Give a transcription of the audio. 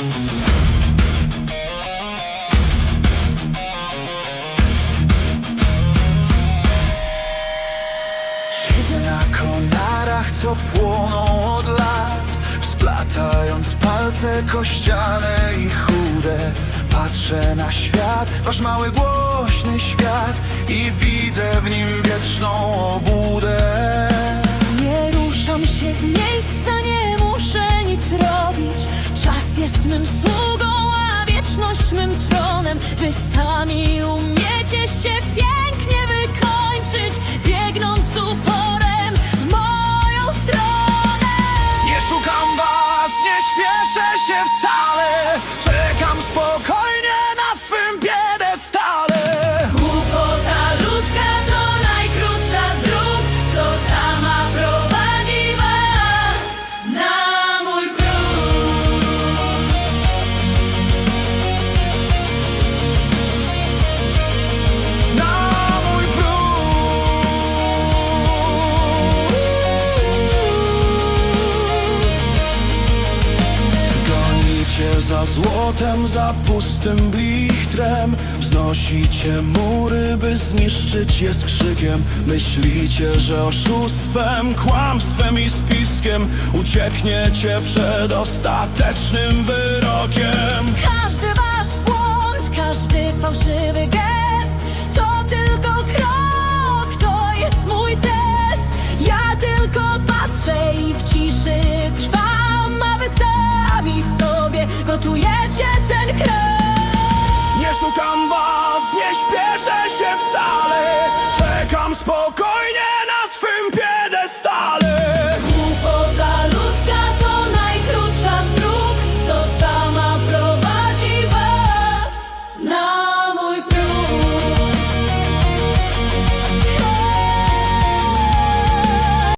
Siedzę na konarach, co płoną od lat Splatając palce kościane i chude. Patrzę na świat, wasz mały głośny świat I widzę w nim wieczną obłudę mym sługą, a wieczność mym tronem. Wy sami umiecie się Za złotem, za pustym blichtrem. Wznosicie mury, by zniszczyć je z krzykiem. Myślicie, że oszustwem, kłamstwem i spiskiem Uciekniecie przed ostatecznym wyrokiem Szukam was, nie śpieszę się wcale. Czekam spokojnie na swym piedestale.